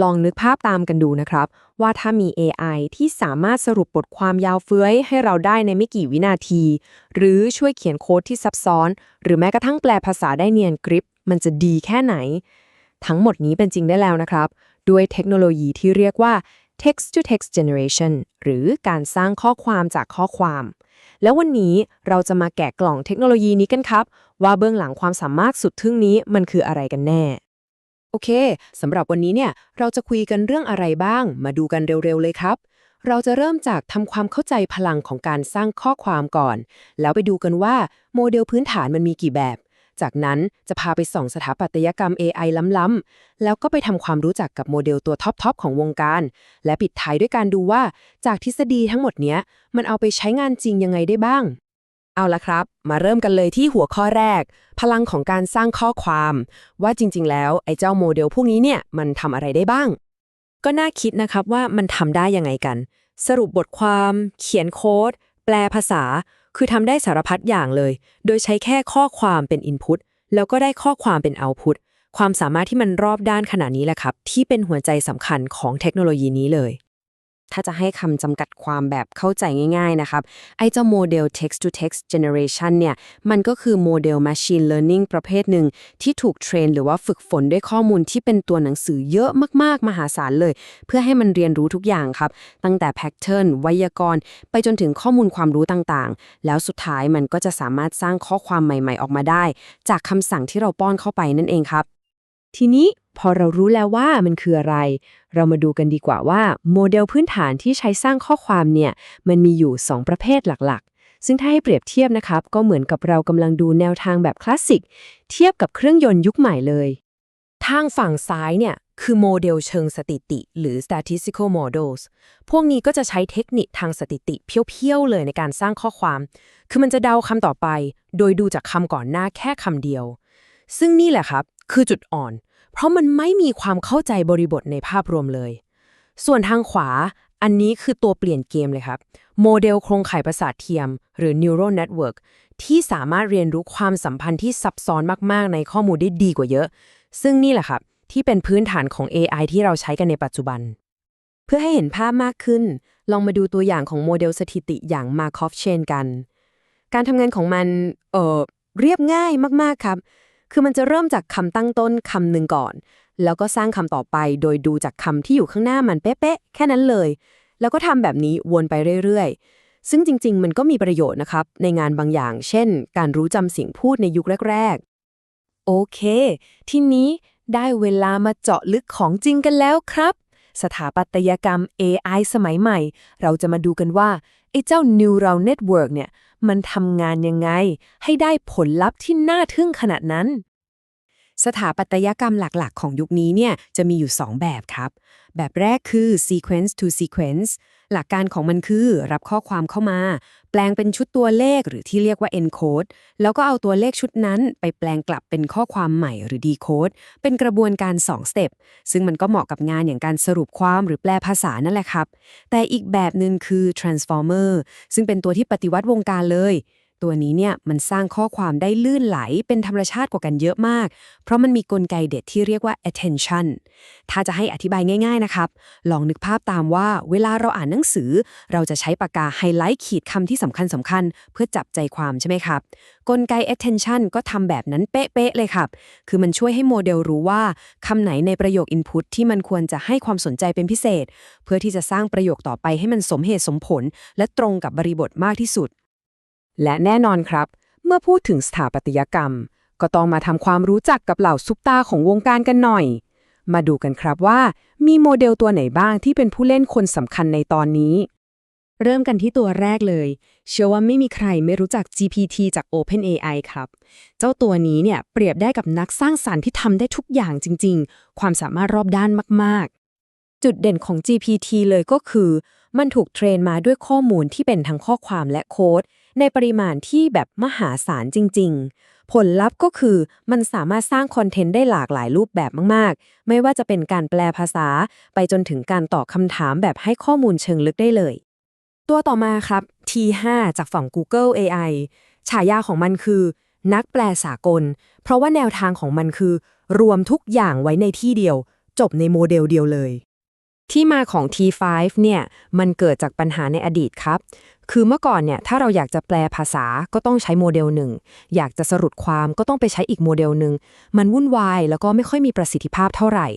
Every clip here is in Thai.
ลองนึกภาพตามกันดูนะครับ ว่าถ้ามี AI ที่สามารถสรุปบทความยาวเฟื้อยให้เราได้ในไม่กี่วินาที หรือช่วยเขียนโค้ดที่ซับซ้อน หรือแม้กระทั่งแปลภาษาได้เนียนกริป มันจะดีแค่ไหน ทั้งหมดนี้เป็นจริงได้แล้วนะครับ ด้วยเทคโนโลยีที่เรียกว่า text to text generation หรือการสร้างข้อความจากข้อความ แล้ววันนี้เราจะมาแกะกล่องเทคโนโลยีนี้กันครับ ว่าเบื้องหลังความสามารถสุดทึ่งนี้มันคืออะไรกันแน่ โอเค สำหรับวันนี้เนี่ย เราจะคุยกันเรื่องอะไรบ้าง มาดูกันเร็วๆเลยครับ เราจะเริ่มจากทำความเข้าใจพลังของการสร้างข้อความก่อน แล้วไปดูกันว่าโมเดลพื้นฐานมันมีกี่แบบ จากนั้นจะพาไปส่องสถาปัตยกรรม AI ล้ำๆ แล้วก็ไปทำความรู้จักกับโมเดลตัวท็อปๆของวงการ และปิดท้ายด้วยการดูว่า จากทฤษฎีทั้งหมดเนี้ย มันเอาไปใช้งานจริงยังไงได้บ้าง เอาละครับ มาเริ่มกันเลยที่หัวข้อแรก พลังของการสร้างข้อความ ว่าจริง ๆ แล้ว ไอ้เจ้าโมเดลพวกนี้เนี่ยมันทำอะไรได้บ้าง ก็น่าคิดนะครับว่ามันทำได้ยังไงกัน สรุปบทความ เขียนโค้ด แปลภาษา คือทำได้สารพัดอย่างเลย โดยใช้แค่ข้อความเป็น Input แล้วก็ได้ข้อความเป็น Output ความสามารถที่มันรอบด้านขนาดนี้แหละครับ ที่เป็นหัวใจสำคัญของเทคโนโลยีนี้เลย ถ้าจะให้คำจำกัดความแบบเข้าใจง่ายๆนะครับ ไอ้เจ้าโมเดล text to text generation เนี่ย มันก็คือโมเดล machine learning ประเภทหนึ่ง ที่ถูกเทรนหรือว่าฝึกฝนด้วยข้อมูลที่เป็นตัวหนังสือเยอะมากๆ มหาศาลเลย เพื่อให้มันเรียนรู้ทุกอย่างครับ ตั้งแต่ pattern ไวยากรณ์ ไปจนถึงข้อมูลความรู้ต่างๆ แล้วสุดท้ายมันก็จะสามารถสร้างข้อความใหม่ๆ ออกมาได้ จากคำสั่งที่เราป้อนเข้าไปนั่นเองครับ ทีนี้ พอเรารู้แล้วว่ามันคืออะไร เรามาดูกันดีกว่าว่า โมเดลพื้นฐานที่ใช้สร้างข้อความเนี่ยมันมีอยู่ 2 ประเภทหลักๆ ซึ่งถ้าให้เปรียบเทียบนะครับ ก็เหมือนกับเรากำลังดูแนวทางแบบคลาสสิก เทียบกับเครื่องยนต์ยุคใหม่เลย ทางฝั่งซ้ายเนี่ยคือโมเดลเชิงสถิติ หรือ statistical models พวกนี้ก็จะใช้เทคนิคทางสถิติเพี้ยวๆเลยในการสร้างข้อความ คือมันจะเดาคำต่อไป โดยดูจากคำก่อนหน้าแค่คำเดียว ซึ่งนี่แหละครับ คือจุดอ่อน เพราะมันไม่มีความเข้าใจบริบทในภาพรวมเลย ส่วนทางขวาอันนี้คือตัวเปลี่ยนเกมเลยครับ โมเดลโครงข่ายประสาทเทียม หรือ neural network ที่สามารถเรียนรู้ความสัมพันธ์ที่ซับซ้อนมากๆ ในข้อมูลได้ดีกว่าเยอะ ซึ่งนี่แหละครับ ที่เป็นพื้นฐานของ AI ที่เราใช้กันในปัจจุบัน เพื่อให้เห็นภาพมากขึ้น ลองมาดูตัวอย่างของโมเดลสถิติอย่าง Markov Chain กัน การทำงานของมัน เออเรียบง่ายมากๆครับ คือมันจะเริ่มจากคำตั้งต้นคำหนึ่งก่อน แล้วก็สร้างคำต่อไปโดยดูจากคำที่อยู่ข้างหน้ามันเป๊ะๆแค่นั้นเลย แล้วก็ทำแบบนี้วนไปเรื่อยๆ ซึ่งจริง ๆ มันก็มีประโยชน์นะครับ ในงานบางอย่าง เช่น การรู้จำเสียงพูดในยุคแรก ๆ โอเค ทีนี้ได้เวลามาเจาะลึกของจริงกันแล้วครับ สถาปัตยกรรม AI สมัยใหม่ เราจะมาดูกันว่า ไอ้เจ้า Neural Network เนี่ย มันทำงานยังไง ให้ได้ผลลัพธ์ที่น่าทึ่งขนาดนั้น สถาปัตยกรรมหลักๆ ของยุคนี้เนี่ย จะมีอยู่ 2 แบบครับ แบบแรกคือ sequence to sequence หลักการของมันคือรับข้อความเข้ามา แปลงเป็นชุดตัวเลขหรือที่เรียกว่า encode แล้วก็เอาตัวเลขชุดนั้น ไปแปลงกลับเป็นข้อความใหม่หรือ decode เป็นกระบวนการ2สเต็ปซึ่งมันก็เหมาะกับงานอย่างการสรุปความหรือแปลภาษานั่นแหละครับ แต่อีกแบบหนึ่งคือ transformer ซึ่งเป็นตัวที่ปฏิวัติวงการเลย ตัวนี้เนี่ยมันสร้างข้อความได้ลื่นไหลเป็นธรรมชาติกว่ากันเยอะมาก เพราะมันมีกลไกเด็ดที่เรียกว่า attention ถ้าจะให้อธิบายง่าย ๆนะครับ ลองนึกภาพตามว่าเวลาเราอ่านหนังสือ เราจะใช้ปากกาไฮไลท์ขีดคำที่สำคัญสำคัญๆเพื่อจับใจความใช่ไหมครับ กลไก attention ก็ทำแบบนั้นเป๊ะๆเลยครับ คือมันช่วยให้โมเดลรู้ว่าคำไหนในประโยค input ที่มันควรจะให้ความสนใจเป็นพิเศษ เพื่อที่จะสร้างประโยคต่อไปให้มันสมเหตุสมผล และตรงกับบริบทมากที่สุด และแน่นอนครับ เมื่อพูดถึงสถาปัตยกรรม ก็ต้องมาทำความรู้จักกับเหล่าซุปตาของวงการกันหน่อย มาดูกันครับว่า มีโมเดลตัวไหนบ้างที่เป็นผู้เล่นคนสำคัญในตอนนี้ เริ่มกันที่ตัวแรกเลย เชื่อว่าไม่มีใครไม่รู้จัก GPT จาก OpenAI ครับ เจ้าตัวนี้เนี่ยเปรียบได้กับนักสร้างสารรค์ที่ทำได้ทุกอย่างจริง ๆ ความสามารถรอบด้านมากๆจุดเด่นของ GPT เลยก็คือ มันถูกเทรนมาด้วยข้อมูลที่เป็นทั้งข้อความและโค้ด ในปริมาณที่แบบมหาศาลจริง ๆ ผลลัพธ์ก็คือมันสามารถสร้างคอนเทนต์ได้หลากหลายรูปแบบมาก ๆ ไม่ว่าจะเป็นการแปลภาษา ไปจนถึงการตอบคำถามแบบให้ข้อมูลเชิงลึกได้เลย ตัวต่อมาครับ T5 จากฝั่ง Google AI ฉายาของมันคือ นักแปลสากล เพราะว่าแนวทางของมันคือ รวมทุกอย่างไว้ในที่เดียว จบในโมเดลเดียวเลย ที่มาของ T5 เนี่ย มันเกิดจากปัญหาในอดีตครับ คือเมื่อก่อนเนี่ย ถ้าเราอยากจะแปลภาษาก็ต้องใช้โมเดลหนึ่ง อยากจะสรุปความก็ต้องไปใช้อีกโมเดลหนึ่ง มันวุ่นวายแล้วก็ไม่ค่อยมีประสิทธิภาพเท่าไหร่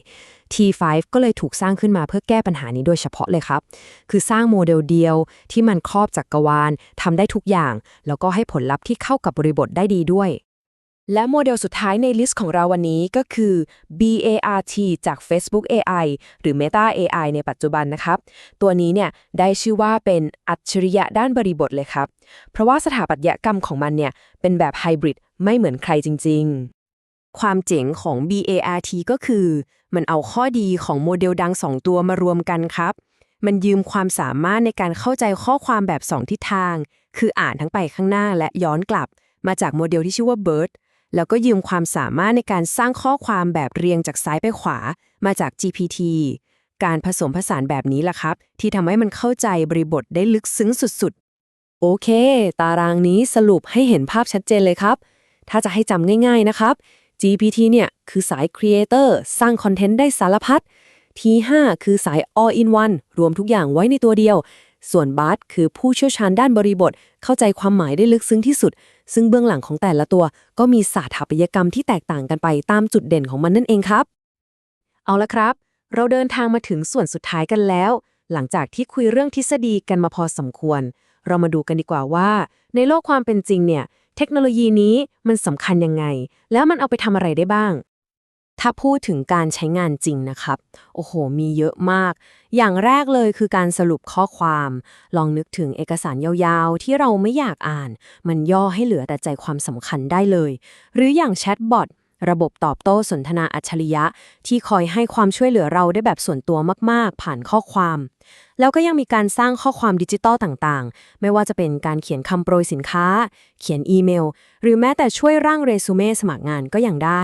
T5 ก็เลยถูกสร้างขึ้นมาเพื่อแก้ปัญหานี้โดยเฉพาะเลยครับ คือสร้างโมเดลเดียวที่มันครอบจักกรวาลทำได้ทุกอย่าง แล้วก็ให้ผลลัพธ์ที่เข้ากับบริบทได้ดีด้วย และโมเดลสุดท้ายในลิสต์ของเราวันนี้ก็คือ BART จาก Facebook AI หรือ Meta AI ในปัจจุบันนะครับ ตัวนี้เนี่ยได้ชื่อว่าเป็นอัจฉริยะด้านบริบทเลยครับ เพราะว่าสถาปัตยกรรมของมันเนี่ยเป็นแบบไฮบริดไม่เหมือนใครจริง ๆความเจ๋งของ BART ก็คือ มันเอาข้อดีของโมเดลดัง 2 ตัวมารวมกันครับ มันยืมความสามารถในการเข้าใจข้อความแบบ 2 ทิศทาง คืออ่านทั้งไปข้างหน้าและย้อนกลับ มาจากโมเดลที่ชื่อว่า BERT แล้วก็ยืมความสามารถในการสร้างข้อความแบบเรียงจากซ้ายไปขวามาจาก GPT การผสมผสานแบบนี้ล่ะครับ ที่ทำให้มันเข้าใจบริบทได้ลึกซึ้งสุดๆ โอเค ตารางนี้สรุปให้เห็นภาพชัดเจนเลยครับ ถ้าจะให้จำง่ายๆนะครับ GPT เนี่ยคือสาย Creator สร้างคอนเทนต์ได้สารพัด T5 คือสาย All in One รวมทุกอย่างไว้ในตัวเดียว ส่วน BART คือผู้เชี่ยวชาญด้านบริบท เข้าใจความหมายได้ลึกซึ้งที่สุด ซึ่งเบื้องหลังของแต่ละตัว ก็มีศาสตร์สถาปัตยกรรมที่แตกต่างกันไปตามจุดเด่นของมันนั่นเองครับ เอาละครับ เราเดินทางมาถึงส่วนสุดท้ายกันแล้ว หลังจากที่คุยเรื่องทฤษฎีกันมาพอสมควร เรามาดูกันดีกว่าว่า ในโลกความเป็นจริงเนี่ย เทคโนโลยีนี้มันสำคัญยังไง แล้วมันเอาไปทำอะไรได้บ้าง ถ้าพูดถึงการใช้งานจริงนะครับ โอ้โห มีเยอะมาก อย่างแรกเลยคือการสรุปข้อความ ลองนึกถึงเอกสารยาวๆ ที่เราไม่อยากอ่าน มันย่อให้เหลือแต่ใจความสำคัญได้เลย หรืออย่างแชทบอทระบบตอบโต้สนทนาอัจฉริยะ ที่คอยให้ความช่วยเหลือเราได้แบบส่วนตัวมากๆ ผ่านข้อความ แล้วก็ยังมีการสร้างข้อความดิจิตอลต่างๆ ไม่ว่าจะเป็นการเขียนคำโปรยสินค้า เขียนอีเมล หรือแม้แต่ช่วยร่างเรซูเม่สมัครงานก็ยังได้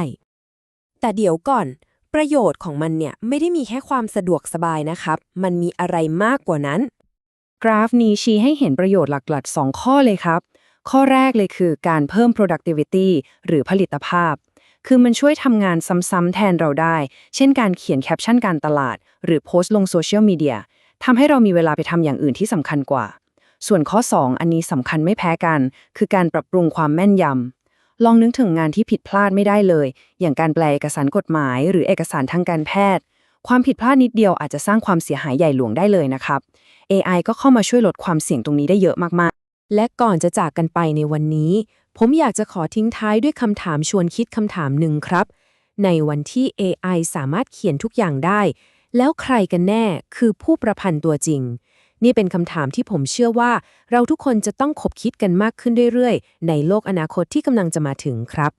แต่เดี๋ยวก่อน ประโยชน์ของมันเนี่ยไม่ได้มีแค่ความสะดวกสบายนะครับ มันมีอะไรมากกว่านั้น กราฟนี้ชี้ให้เห็นประโยชน์หลักๆ 2 ข้อเลยครับ ข้อแรกเลยคือการเพิ่ม productivity หรือผลิตภาพ คือมันช่วยทำงานซ้ำๆแทนเราได้ เช่นการเขียนแคปชั่นการตลาด หรือโพสต์ลงโซเชียลมีเดียทำให้เรามีเวลาไปทำอย่างอื่นที่สำคัญกว่า ส่วนข้อ 2 อันนี้สำคัญไม่แพ้กัน คือการปรับปรุงความแม่นยำ ลองนึกถึงงานที่ผิดพลาดไม่ได้เลย อย่างการแปลเอกสารกฎหมาย หรือเอกสารทางการแพทย์ ความผิดพลาดนิดเดียวอาจจะสร้างความเสียหายใหญ่หลวงได้เลยนะครับ AI ก็เข้ามาช่วยลดความเสี่ยงตรงนี้ได้เยอะมากๆ และก่อนจะจากกันไปในวันนี้ ผมอยากจะขอทิ้งท้ายด้วยคำถามชวนคิดคำถามหนึ่งครับ ในวันที่ AI สามารถเขียนทุกอย่างได้ แล้วใครกันแน่คือผู้ประพันธ์ตัวจริง นี่เป็นคำถามที่ผมเชื่อว่า เราทุกคนจะต้องคบคิดกันมากขึ้นเรื่อยๆ ในโลกอนาคตที่กำลังจะมาถึงครับ